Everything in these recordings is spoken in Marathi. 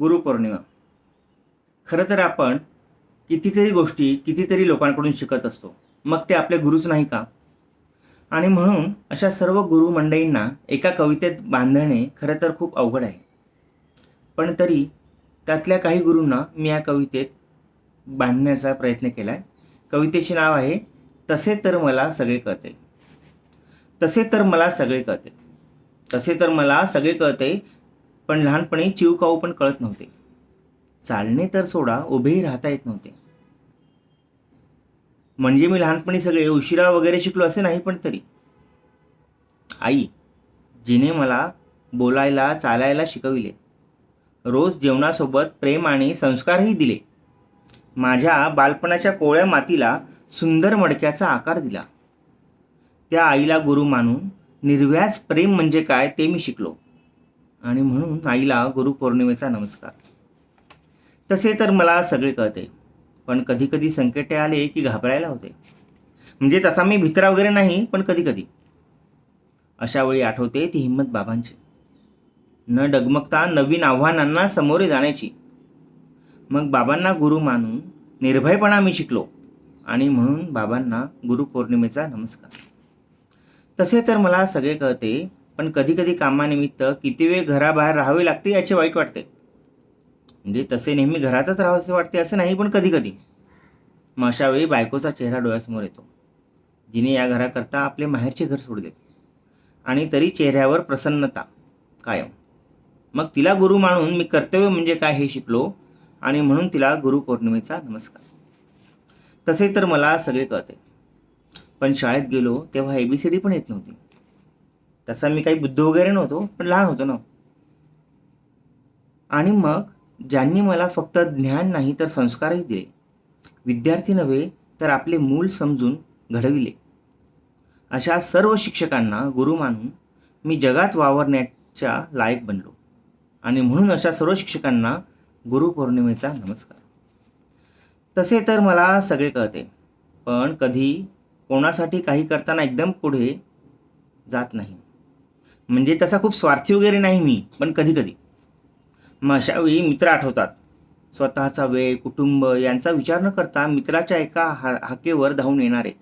गुरुपौर्णिमा. खरं तर आपण कितीतरी गोष्टी कितीतरी लोकांकडून शिकत असतो. मग ते आपले गुरुच नाही का? आणि म्हणून अशा सर्व गुरु मंडळींना एका कवितेत बांधणे खरं तर खूप अवघड आहे. पण तरी त्यातल्या काही गुरूंना मी या कवितेत बांधण्याचा प्रयत्न केला आहे कवितेचे नाव आहे तसे तर मला सगळे कळते. तसे तर मला सगळे कळते. तसे तर मला सगळे कळते पण लहानपणी चिवकाऊ पण कळत नव्हते. चालणे तर सोडा उभेही राहता येत नव्हते. म्हणजे मी लहानपणी सगळे उशिरा वगैरे शिकलो असे नाही पण तरी. आई जिने मला बोलायला चालायला शिकविले. रोज जेवणासोबत प्रेम आणि संस्कारही दिले. माझ्या बालपणाच्या कोवळ्या मातीला सुंदर मडक्याचा आकार दिला. त्या आईला गुरु मानून निर्व्याज प्रेम म्हणजे काय ते मी शिकलो. आणि म्हणून आईला गुरुपौर्णिमेचा नमस्कार. तसे तर मला सगळे कळते पण कधी कधी संकटे आले की घाबरायला होते. म्हणजे तसा मी भित्रा वगैरे नाही पण कधी कधी अशा वेळी आठवते ती हिंमत बाबांची. न डगमगता नवीन आव्हानांना सामोरे जाण्याची. मग बाबांना गुरु मानून निर्भयपणा मी शिकलो आणि म्हणून बाबांना गुरुपौर्णिमेचा नमस्कार. तसे तर मला सगळे कळते पण कधीकधी कामानिमित्त किती वेळ घराबाहेर राहावे लागते याचे वाईट वाटते. म्हणजे तसे नेहमी घरातच राहावेसे वाटते असं नाही पण कधीकधी. मग अशा वेळी बायकोचा चेहरा डोळ्यासमोर येतो. जिने या घराकरता आपले माहेरचे घर सोडले. आणि तरी चेहऱ्यावर प्रसन्नता कायम. मग तिला गुरु मानून मी कर्तव्य म्हणजे काय हे शिकलो आणि म्हणून तिला गुरुपौर्णिमेचा नमस्कार. तसे तर मला सगळे कळते. पण शाळेत गेलो तेव्हा ए बी सी डी पण येत नव्हती. तसा मी काही बुद्ध वगैरे नव्हतो पण लहान होतो ना. आणि मग ज्यांनी मला फक्त ज्ञान नाही तर संस्कारही दिले. विद्यार्थी नव्हे तर आपले मूल समजून घडविले. अशा सर्व शिक्षकांना गुरु मानून मी जगात वावरण्याच्या लायक बनलो. आणि म्हणून अशा सर्व शिक्षकांना गुरुपौर्णिमेचा नमस्कार. तसे तर मला सगळे कळते पण कधी कोणासाठी काही करताना एकदम पुढे जात नाही. म्हणजे तसा खूप स्वार्थी वगैरे नाही मी पण कधी कधी मग अशावेळी मित्र आठवतात. स्वतःचा वेळ कुटुंब यांचा विचार न करता मित्राच्या एका हा हाकेवर धावून येणारे.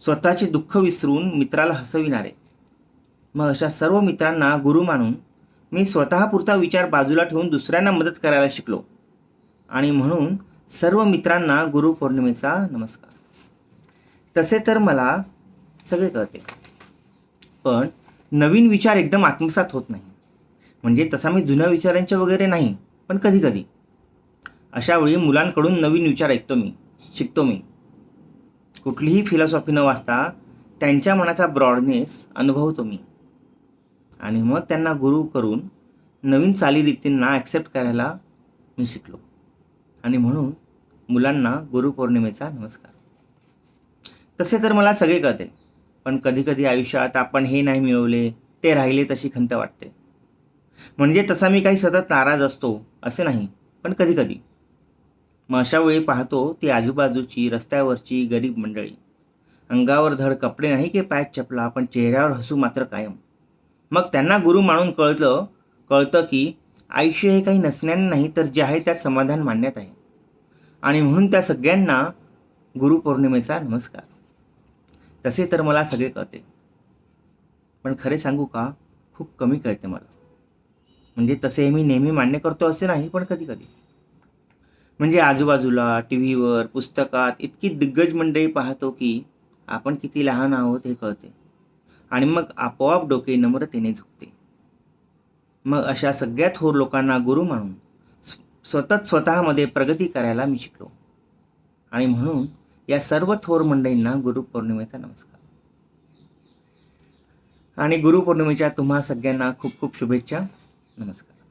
स्वतःचे दुःख विसरून मित्राला हसविणारे. मग अशा सर्व मित्रांना गुरु मानून मी स्वतःपुरता विचार बाजूला ठेवून दुसऱ्यांना मदत करायला शिकलो. आणि म्हणून सर्व मित्रांना गुरुपौर्णिमेचा नमस्कार. तसे तर मला सगळे कळते. पण नवीन विचार एकदम आत्मसात होत नाही. म्हणजे तसा मी जुन्या विचारांचे वगैरे नाही पण कधी कधी अशा वेळी मुलांकडून नवीन विचार ऐकतो मी शिकतो मी. कुठलीही फिलॉसॉफी न वाचता त्यांच्या मनाचा ब्रॉडनेस अनुभवतो मी. आणि मग त्यांना गुरु करून नवीन चालीरीतींना ॲक्सेप्ट करायला मी शिकलो. आणि म्हणून मुलांना गुरुपौर्णिमेचा नमस्कार. तसे तर मला सगळे कळते. पण कधीकधी आयुष्यात आपण हे नाही मिळवले ते राहिले तशी खंत वाटते. म्हणजे तसा मी काही सतत नाराज असतो असे नाही पण कधीकधी. मग अशा वेळी पाहतो ती आजूबाजूची रस्त्यावरची गरीब मंडळी. अंगावर धड कपडे नाही की पायात चपला पण चेहऱ्यावर हसू मात्र कायम. मग त्यांना गुरु मानून कळतं कळतं की आयुष्य हे काही नसण्याने नाही तर जे आहे त्यात समाधान मानण्यात आहे. आणि म्हणून त्या सगळ्यांना गुरुपौर्णिमेचा नमस्कार. तसे तर मला सगळे कळते. पण खरे सांगू का खूप कमी कळते मला. म्हणजे तसे मी नेहमी मान्य करतो असे नाही पण कधी कधी म्हणजे आजूबाजूला टी व्हीवर पुस्तकात इतकी दिग्गज मंडळी पाहतो की आपण किती लहान आहोत हे कळते. आणि मग आपोआप डोके नम्रतेने झुकते. मग अशा सगळ्या थोर लोकांना गुरु मानून स्वतःच स्वतःमध्ये प्रगती करायला मी शिकलो. आणि म्हणून या सर्व थोर मंडळींना गुरुपौर्णिमेचा नमस्कार. आणि गुरुपौर्णिमेच्या तुम्हा सगळ्यांना खूप खूप शुभेच्छा. नमस्कार.